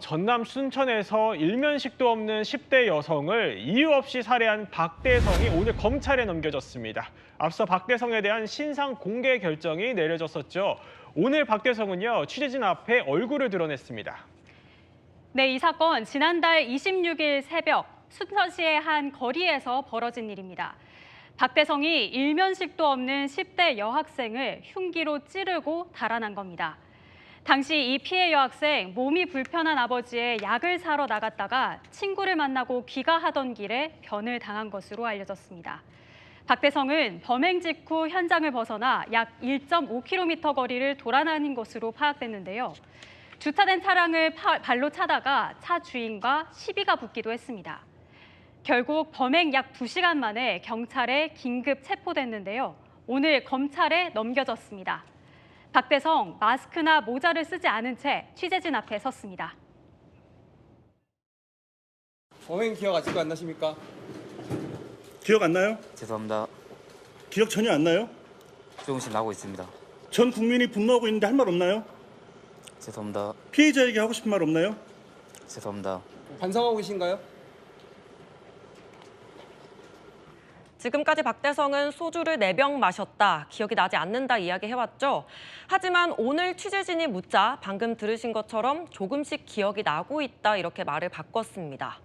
전남 순천에서 일면식도 없는 10대 여성을 이유 없이 살해한 박대성이 오늘 검찰에 넘겨졌습니다. 앞서 박대성에 대한 신상 공개 결정이 내려졌었죠. 오늘 박대성은요 취재진 앞에 얼굴을 드러냈습니다. 네, 이 사건 지난달 26일 새벽 순천시의 한 거리에서 벌어진 일입니다. 박대성이 일면식도 없는 10대 여학생을 흉기로 찌르고 달아난 겁니다. 당시 이 피해 여학생 몸이 불편한 아버지의 약을 사러 나갔다가 친구를 만나고 귀가하던 길에 변을 당한 것으로 알려졌습니다. 박대성은 범행 직후 현장을 벗어나 약 1.5km 거리를 돌아다닌 것으로 파악됐는데요. 주차된 차량을 파- 발로 차다가 차 주인과 시비가 붙기도 했습니다. 결국 범행 약 2시간 만에 경찰에 긴급 체포됐는데요. 오늘 검찰에 넘겨졌습니다. 박대성 마스크나 모자를 쓰지 않은 채 취재진 앞에 섰습니다. 범행 기억 아직도 안 나십니까? 기억 안 나요? 죄송합니다. 기억 전혀 안 나요? 조금씩 나고 있습니다. 전 국민이 분노하고 있는데 할 말 없나요? 죄송합니다. 피해자에게 하고 싶은 말 없나요? 죄송합니다. 반성하고 계신가요? 지금까지 박대성은 소주를 4병 마셨다, 기억이 나지 않는다 이야기해왔죠. 하지만 오늘 취재진이 묻자 방금 들으신 것처럼 조금씩 기억이 나고 있다 이렇게 말을 바꿨습니다.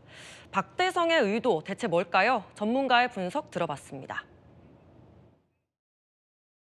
박대성의 의도 대체 뭘까요? 전문가의 분석 들어봤습니다.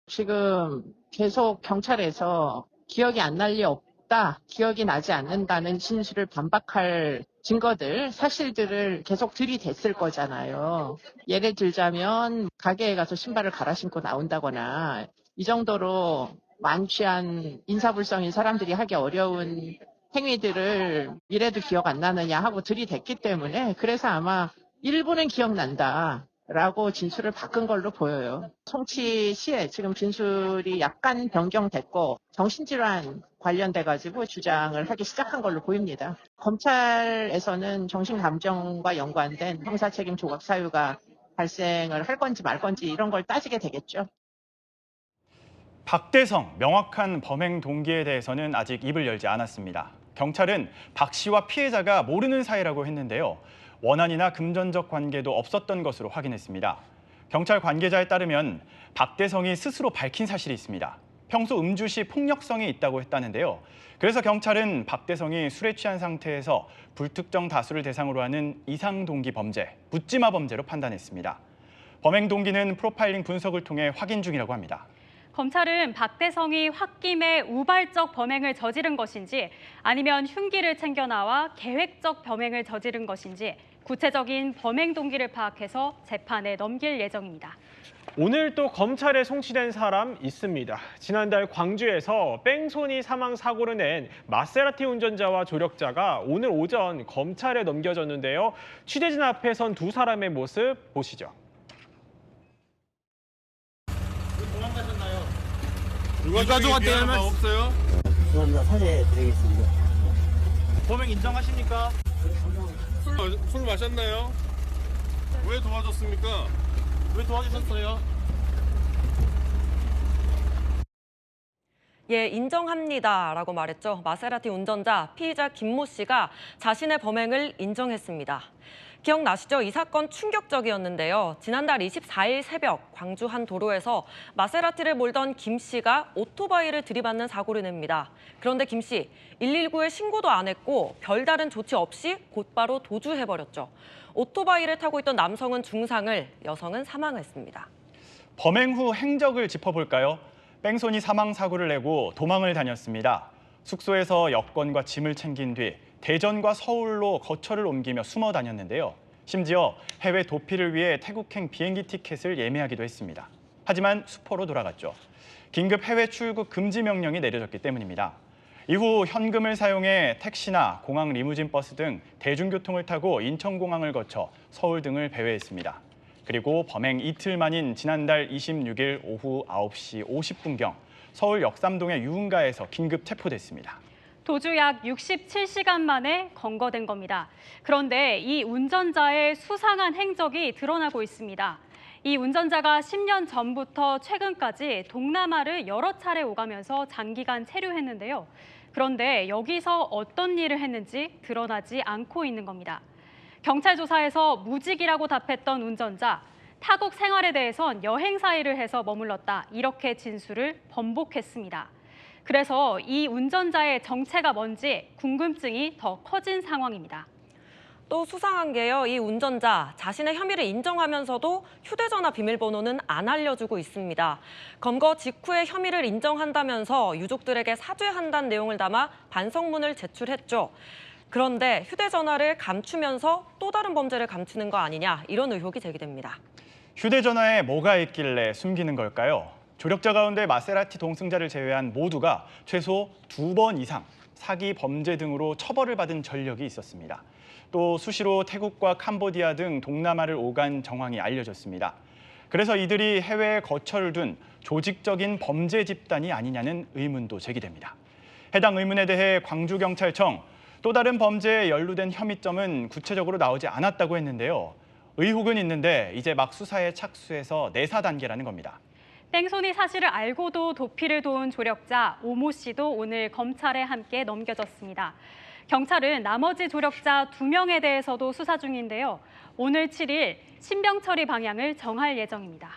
지금 계속 경찰에서 기억이 안 날 리 없다, 기억이 나지 않는다는 진술을 반박할 증거들, 사실들을 계속 들이댔을 거잖아요. 예를 들자면 가게에 가서 신발을 갈아 신고 나온다거나 이 정도로 만취한 인사불성인 사람들이 하기 어려운 행위들을 이래도 기억 안 나느냐 하고 들이댔기 때문에 그래서 아마 일부는 기억난다. 라고 진술을 바꾼 걸로 보여요. 송치 씨의 지금 진술이 약간 변경됐고 정신질환 관련돼 가지고 주장을 하기 시작한 걸로 보입니다. 검찰에서는 정신감정과 연관된 형사책임 조각 사유가 발생을 할 건지 말 건지 이런 걸 따지게 되겠죠. 박대성 명확한 범행 동기에 대해서는 아직 입을 열지 않았습니다. 경찰은 박 씨와 피해자가 모르는 사이라고 했는데요. 원한이나 금전적 관계도 없었던 것으로 확인했습니다. 경찰 관계자에 따르면 박대성이 스스로 밝힌 사실이 있습니다. 평소 음주 시 폭력성이 있다고 했다는데요. 그래서 경찰은 박대성이 술에 취한 상태에서 불특정 다수를 대상으로 하는 이상 동기 범죄, 묻지마 범죄로 판단했습니다. 범행 동기는 프로파일링 분석을 통해 확인 중이라고 합니다. 검찰은 박대성이 홧김에 우발적 범행을 저지른 것인지 아니면 흉기를 챙겨 나와 계획적 범행을 저지른 것인지 구체적인 범행 동기를 파악해서 재판에 넘길 예정입니다. 오늘 또 검찰에 송치된 사람 있습니다. 지난달 광주에서 뺑소니 사망 사고를 낸 마세라티 운전자와 조력자가 오늘 오전 검찰에 넘겨졌는데요. 취재진 앞에 선 두 사람의 모습 보시죠. 누가 가져갔대요? 없어요? 죄송합니다. 사죄드리겠습니다. 범행 인정하십니까? 술, 술 마셨나요? 왜 도와줬습니까? 왜 도와주셨어요? 예, 인정합니다 라고 말했죠. 마세라티 운전자 피의자 김모 씨가 자신의 범행을 인정했습니다. 기억나시죠? 이 사건 충격적이었는데요. 지난달 24일 새벽 광주 한 도로에서 마세라티를 몰던 김 씨가 오토바이를 들이받는 사고를 냅니다. 그런데 김 씨, 119에 신고도 안 했고 별다른 조치 없이 곧바로 도주해버렸죠. 오토바이를 타고 있던 남성은 중상을, 여성은 사망했습니다. 범행 후 행적을 짚어볼까요? 뺑소니 사망 사고를 내고 도망을 다녔습니다. 숙소에서 여권과 짐을 챙긴 뒤 대전과 서울로 거처를 옮기며 숨어 다녔는데요. 심지어 해외 도피를 위해 태국행 비행기 티켓을 예매하기도 했습니다. 하지만 수포로 돌아갔죠. 긴급 해외 출국 금지 명령이 내려졌기 때문입니다. 이후 현금을 사용해 택시나 공항 리무진 버스 등 대중교통을 타고 인천공항을 거쳐 서울 등을 배회했습니다. 그리고 범행 이틀 만인 지난달 26일 오후 9시 50분경 서울 역삼동의 유흥가에서 긴급 체포됐습니다. 도주 약 67시간 만에 검거된 겁니다. 그런데 이 운전자의 수상한 행적이 드러나고 있습니다. 이 운전자가 10년 전부터 최근까지 동남아를 여러 차례 오가면서 장기간 체류했는데요. 그런데 여기서 어떤 일을 했는지 드러나지 않고 있는 겁니다. 경찰 조사에서 무직이라고 답했던 운전자, 타국 생활에 대해선 여행사 일을 해서 머물렀다. 이렇게 진술을 번복했습니다. 그래서 이 운전자의 정체가 뭔지 궁금증이 더 커진 상황입니다. 또 수상한 게요. 이 운전자 자신의 혐의를 인정하면서도 휴대전화 비밀번호는 안 알려주고 있습니다. 검거 직후에 혐의를 인정한다면서 유족들에게 사죄한다는 내용을 담아 반성문을 제출했죠. 그런데 휴대전화를 감추면서 또 다른 범죄를 감추는 거 아니냐 이런 의혹이 제기됩니다. 휴대전화에 뭐가 있길래 숨기는 걸까요? 조력자 가운데 마세라티 동승자를 제외한 모두가 최소 두 번 이상 사기 범죄 등으로 처벌을 받은 전력이 있었습니다. 또 수시로 태국과 캄보디아 등 동남아를 오간 정황이 알려졌습니다. 그래서 이들이 해외에 거처를 둔 조직적인 범죄 집단이 아니냐는 의문도 제기됩니다. 해당 의문에 대해 광주경찰청 또 다른 범죄에 연루된 혐의점은 구체적으로 나오지 않았다고 했는데요. 의혹은 있는데 이제 막 수사에 착수해서 내사 단계라는 겁니다. 뺑소니 사실을 알고도 도피를 도운 조력자 오모 씨도 오늘 검찰에 함께 넘겨졌습니다. 경찰은 나머지 조력자 두 명에 대해서도 수사 중인데요. 오늘 7일 신병 처리 방향을 정할 예정입니다.